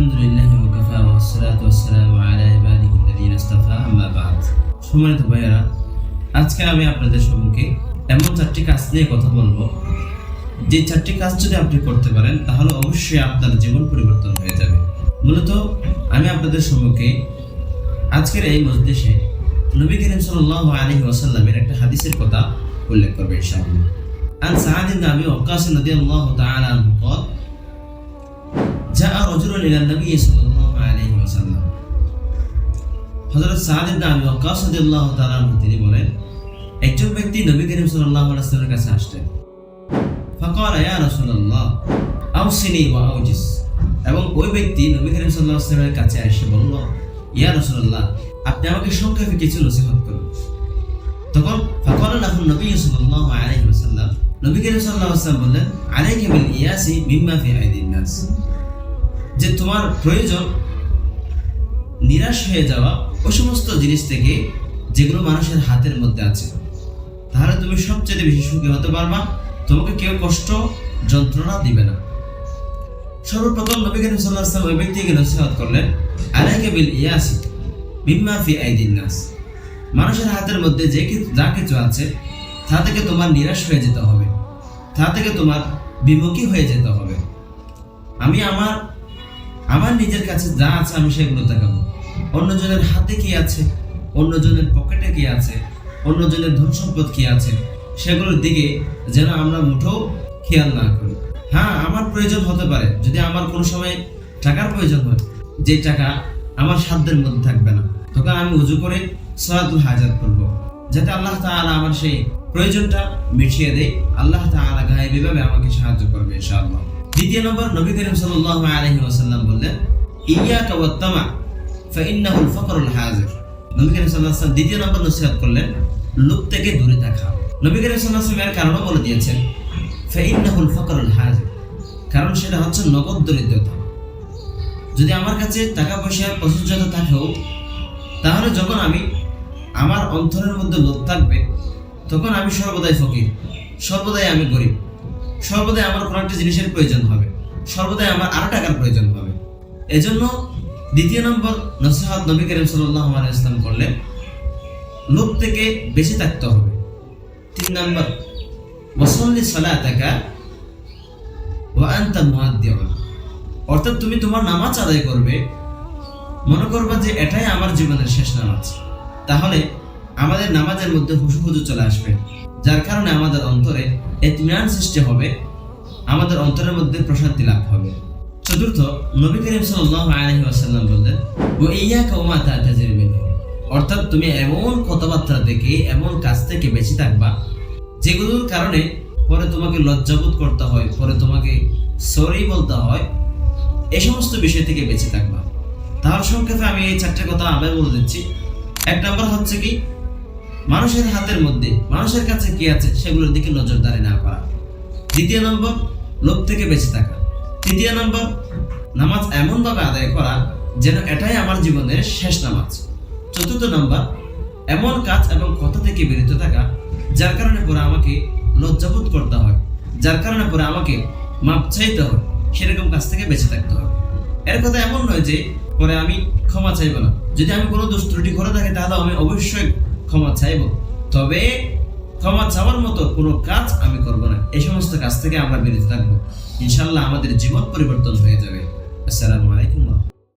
আলহামদুলিল্লাহ ওয়াকাফা ওয়াসসালাতু ওয়াসসালামু আলা ইবাদিহি আল্লাযীনা ইসতাফা আম্মা বাদ। সম্মানিত ভাইয়েরা, আজকে আমি আপনাদের সম্মুখে এমন চারটি কাজ নিয়ে কথা বলব। যে চারটি কাজ যদি আপনি করতে পারেন, তাহলে অবশ্যই আপনার জীবন পরিবর্তন হয়ে যাবে। মূলত, আমি আপনাদের সম্মুখে আজকের এই মজদেশে নবী করিম সাল্লাহ আলী ওয়াসাল্লামের একটা হাদিসের কথা উল্লেখ করবে ইনশাআল্লাহ। আন সাহাদিন আমি ওকাস নদী আল্লাহ তাআলা যা রজুল ইলান নবী সাল্লাল্লাহু আলাইহি ওয়াসাল্লাম হযরত সাদ ইবনে আবি ওয়াক্কাস রাদিয়াল্লাহু তাআলা তিনি বলেন, একজন ব্যক্তি নবী করিম সাল্লাল্লাহু আলাইহি ওয়াসাল্লামের কাছে ইয়া রাসূলুল্লাহ, আউসিনি ওয়া আউজিস। এবং ওই ব্যক্তি নবী করিম সাল্লাল্লাহু আলাইহি ওয়াসাল্লামের কাছে এসে বলল, ইয়া রাসূলুল্লাহ, আপনি আমাকে সংক্ষেপে কিছু নসিহত করুন। তখন লাহু নবী সাল্লাল্লাহু আলাইহি ওয়াসাল্লাম। নবী করিম সাল্লাল্লাহু আলাইহি ওয়াসাল্লাম বললেন, আলাইকা বিল ইয়াসি মিম্মা ফি আইদিন নাস। যে তোমার প্রয়োজন, নিরাশ হয়ে যাওয়া ওই সমস্ত জিনিস থেকে যেগুলো মানুষের হাতের মধ্যে আছে, তাহলে তুমি সবচেয়ে বেশি সুখী হতে পারবা। তোমাকে কেউ কষ্ট, যন্ত্রণা দিবে না। সর্বপ্রথম নবী আলাইহি ওই ব্যক্তিকে নসিহত করলেন, আলাইকা বিল ইয়াসি মিম্মা আইদিন নাস। মানুষের হাতের মধ্যে যে যা কিছু আছে, তা থেকে তোমার নিরাশ হয়ে যেতে হবে। তা থেকে তোমার বিমুখী হয়ে যেতে হবে। আমি আমার আমার নিজের কাছে যা আছে আমি সেগুলো দেখাবো। অন্যজনের হাতে কি আছে? অন্যজনের পকেটে কি আছে? অন্যজনের ধন সম্পদ কি আছে? সেগুলোর দিকে যেন আমরা মুঠো খেয়াল না করি। হ্যাঁ আমার প্রয়োজন হতে পারে। যদি আমার কোনো সময় টাকার প্রয়োজন হয়, যে টাকা আমার সাধ্যের মধ্যে থাকবে না, তখন আমি উজু করে সলাতুল হাজার করব যাতে আল্লাহ তাআলা আমার সেই প্রয়োজনটা মিটিয়ে দেয়। আল্লাহ তাআলা গায়েবীভাবে আমাকে সাহায্য করবে, ইনশাআল্লাহ। দ্বিতীয় নম্বর নবী করিম সাল্লাল্লাহু আলাইহি ওয়াসাল্লাম বললেন ইয়াকা ওয়াত্তামা ফাইন্নাহুল ফাকরুল হাজির। নবী করিম সাল্লাল্লাহু দ্বিতীয় নম্বর নসিহত করলেন লোভ থেকে দূরে থাকা। নবী করিম সাল্লাল্লাহু এর কারণও বলে দিয়েছেন, ফাইন্নাহুল ফাকরুল হাজির। কারণ সেটা হচ্ছে নগদ দরিদ্রতা। যদি আমার কাছে টাকা পয়সার প্রচুরতা থাকেও, তাহলে যখন আমি আমার অন্তরের মধ্যে লোভ থাকবে, তখন আমি সর্বদাই ফকির, সর্বদাই আমি গরিব। সর্বদাই আমার কোনো একটা জিনিসের প্রয়োজন হবে। সর্বদাই আমার আরও টাকার প্রয়োজন হবে। এজন্য দ্বিতীয় নম্বর নসিহত নবী করিম আলাইহি ইসলাম করলেন, লোভ থেকে বেশি থাকতে হবে। তিন নম্বর, ওয়াসাল্লি সালাতাকা ওয়া আনতা মুআদ্দিউন অর্থাৎ তুমি তোমার নামাজ আদায় করবে। মনে করবা যে এটাই আমার জীবনের শেষ নামাজ। তাহলে আমাদের নামাজের মধ্যে হুসু হুজু চলে আসবে, যার কারণে আমাদের অন্তরে এতমিনান সৃষ্টি হবে, আমাদের অন্তরের মধ্যে প্রশান্তি লাভ হবে। চতুর্থ, নবী করিম ওয়াসাল্লাম বললেন ও ইয়াকা ওয়া মা তাতাজির অর্থাৎ তুমি এমন কথাবার্তা থেকে এমন কাজ থেকে বেঁচে থাকবা, যেগুলোর কারণে পরে তোমাকে লজ্জাবোধ করতে হয়, পরে তোমাকে সরি বলতে হয়, এ সমস্ত বিষয় থেকে বেঁচে থাকবা। তাহলে সংক্ষেপে আমি এই চারটে কথা আবার বলে দিচ্ছি। এক নম্বর হচ্ছে কি মানুষের হাতের মধ্যে, মানুষের কাছে কি আছে সেগুলোর দিকে নজরদারি না করা। দ্বিতীয় নম্বর, লোভ থেকে বেঁচে থাকা। তৃতীয় নম্বর, নামাজ এমনভাবে আদায় করা যেন এটাই আমার জীবনের শেষ নামাজ। চতুর্থ নম্বর, এমন কাজ এবং কথা থেকে বিরত থাকা, যার কারণে পরে আমাকে লজ্জাবোধ করতে হয়, যার কারণে পরে আমাকে মাপ চাইতে হয়, সেরকম কাজ থেকে বেঁচে থাকতে হবে এর কথা এমন নয় যে পরে আমি ক্ষমা চাইব না। যদি আমি কোনো দোষ ত্রুটি করে থাকি তাহলে আমি অবশ্যই ক্ষমা চাইব। তবে ক্ষমা চাওয়ার মতো কোনো কাজ আমি করব না। এই সমস্ত কাজ থেকে আমরা বিরত থাকব। ইনশাল্লাহ আমাদের জীবন পরিবর্তন হয়ে যাবে। আসসালামু আলাইকুম।